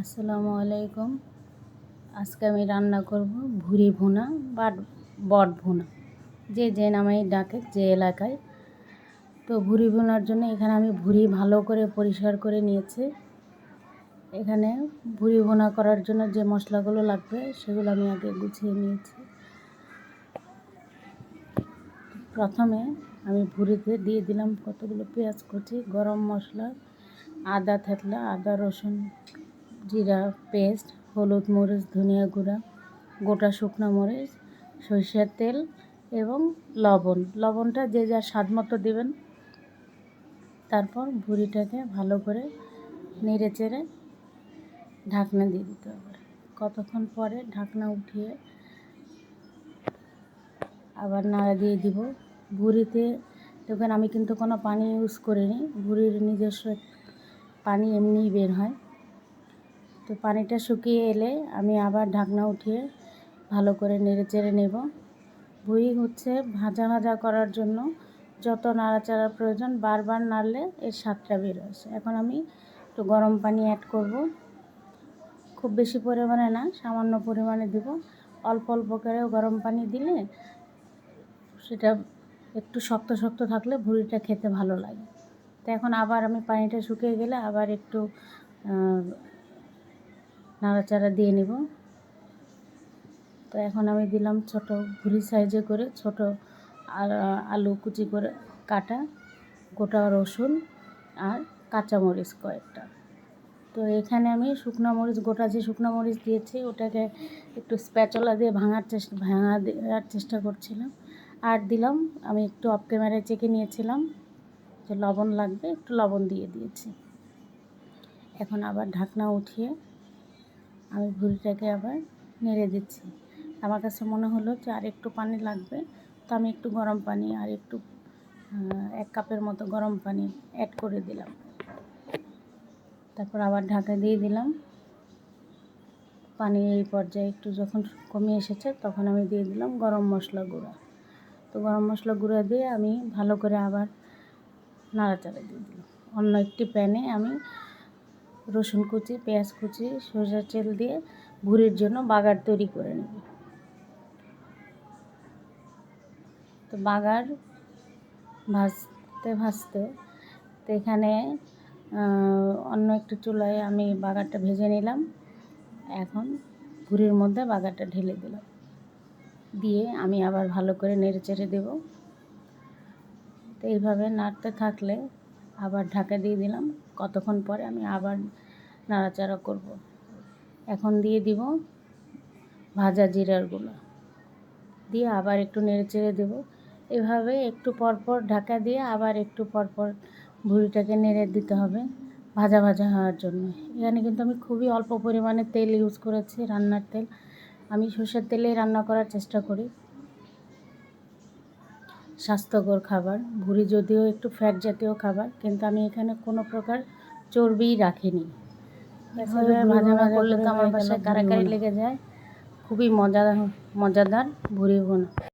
আসসালামু আলাইকুম। আজকে আমি রান্না করব ভুরি ভুনা বা বট ভুনা। যে যে নামেই ডাকে, যে এলাকায়। তো ভুরি ভুনার জন্য এখানে আমি ভুরি ভালো করে পরিষ্কার করে নিয়েছি। এখানে ভুরি ভুনা করার জন্য যে মশলাগুলো লাগবে, সেগুলো আমি আগে গুছিয়ে নিয়েছি। প্রথমে আমি ভুরিতে দিয়ে দিলাম কতগুলো পেঁয়াজ কুচি, গরম মশলা, আদা থেতলা, আদা রসুন। জিরা পেস্ট, হলুদ মরিচ, ধনিয়া গুঁড়া, গোটা শুকনো মরিচ, সরিষার তেল এবং লবণ। লবণটা যে যার স্বাদ মতো দেবেন। তারপর ভুড়িটাকে ভালো করে নেড়ে চেড়ে ঢাকনা দিয়ে দিতে হবে। কতক্ষণ পরে ঢাকনা উঠিয়ে আবার নাড়া দিয়ে দিব। ভুড়িতে দেখবেন আমি কিন্তু কোনো পানি ইউজ করিনি। ভুড়ির নিজস্ব পানি এমনিই বের হয়। তো পানিটা শুকিয়ে এলে আমি আবার ঢাকনা উঠিয়ে ভালো করে নেড়ে চেড়ে নেব। ভুঁড়ি হচ্ছে ভাজা ভাজা করার জন্য যত নাড়াচাড়ার প্রয়োজন বারবার নাড়লে এর স্বাদটা বের আসে এখন আমি একটু গরম পানি অ্যাড করব। খুব বেশি পরিমাণে না, সামান্য পরিমাণে দিব। অল্প অল্প করেও গরম পানি দিলে সেটা একটু শক্ত শক্ত থাকলে ভুড়িটা খেতে ভালো লাগে। তো এখন আবার আমি পানিটা শুকিয়ে গেলে আবার একটু নাড়াচাড়া দিয়ে নেব। তো এখন আমি দিলাম ছোট ভুরি সাইজে করে ছোট আলু কুচি করে কাটা গোটা রসুন আর কাঁচামরিচ কয়েকটা। তো এখানে আমি শুকনো মরিচ, গোটা যে শুকনো মরিচ দিয়েছি ওটাকে একটু স্প্যাচলা দিয়ে ভাঙার চেষ্টা ভাঙা দেওয়ার চেষ্টা করছিলাম। আর দিলাম, আমি একটু অফ ক্যামেরায় চেকে নিয়েছিলাম যে লবণ লাগবে, একটু লবণ দিয়ে দিয়েছি। এখন আবার ঢাকনা উঠিয়ে আমি ভুলটাকে আবার নেড়ে দিচ্ছি। আমার কাছে মনে হলো যে আর একটু পানি লাগবে, তো আমি একটু গরম পানি আর একটু এক কাপের মতো গরম পানি অ্যাড করে দিলাম। তারপর আবার ঢাকা দিয়ে দিলাম। পানি এই পর্যায়ে একটু যখন কমে এসেছে তখন আমি দিয়ে দিলাম গরম মশলা গুঁড়া। তো গরম মশলা গুঁড়া দিয়ে আমি ভালো করে আবার নাড়াচাড়া দিয়ে দিলাম। অন্য একটি প্যানে আমি রসুন কুচি, পেঁয়াজ কুচি, সরষের তেল দিয়ে ভুড়ির জন্য বাগার তৈরি করে নেব। তো বাগার ভাজতে ভাজতে তো এখানে অন্য একটু চুলায় আমি বাগারটা ভেজে নিলাম। এখন ভুড়ির মধ্যে বাগারটা ঢেলে দিলাম। দিয়ে আমি আবার ভালো করে নেড়ে চেড়ে দেবো। তো এইভাবে নাড়তে থাকলে আবার ঢাকা দিয়ে দিলাম। কতক্ষণ পরে আমি আবার নাড়াচাড়া করব। এখন দিয়ে দিব ভাজা জিরার গুঁড়ো। দিয়ে আবার একটু নেড়ে চেড়ে দেবো। এভাবে একটু পরপর ঢাকা দিয়ে আবার একটু পরপর ভুড়িটাকে নেড়ে দিতে হবে ভাজা ভাজা হওয়ার জন্য। এখানে কিন্তু আমি খুবই অল্প পরিমাণে তেল ইউজ করেছি রান্নার তেল। আমি সর্ষের তেলেই রান্না করার চেষ্টা করি। স্বাস্থ্যকর খাবার ভুড়ি যদিও একটু ফ্যাট জাতীয় খাবার কিন্তু আমি এখানে কোনো প্রকার চর্বি রাখিনি। এভাবে ভাজা ভাজা করলে তো আমার বাসায় কারাকারি লেগে যায়। খুবই মজাদার মজাদার ভুড়ি ভুনা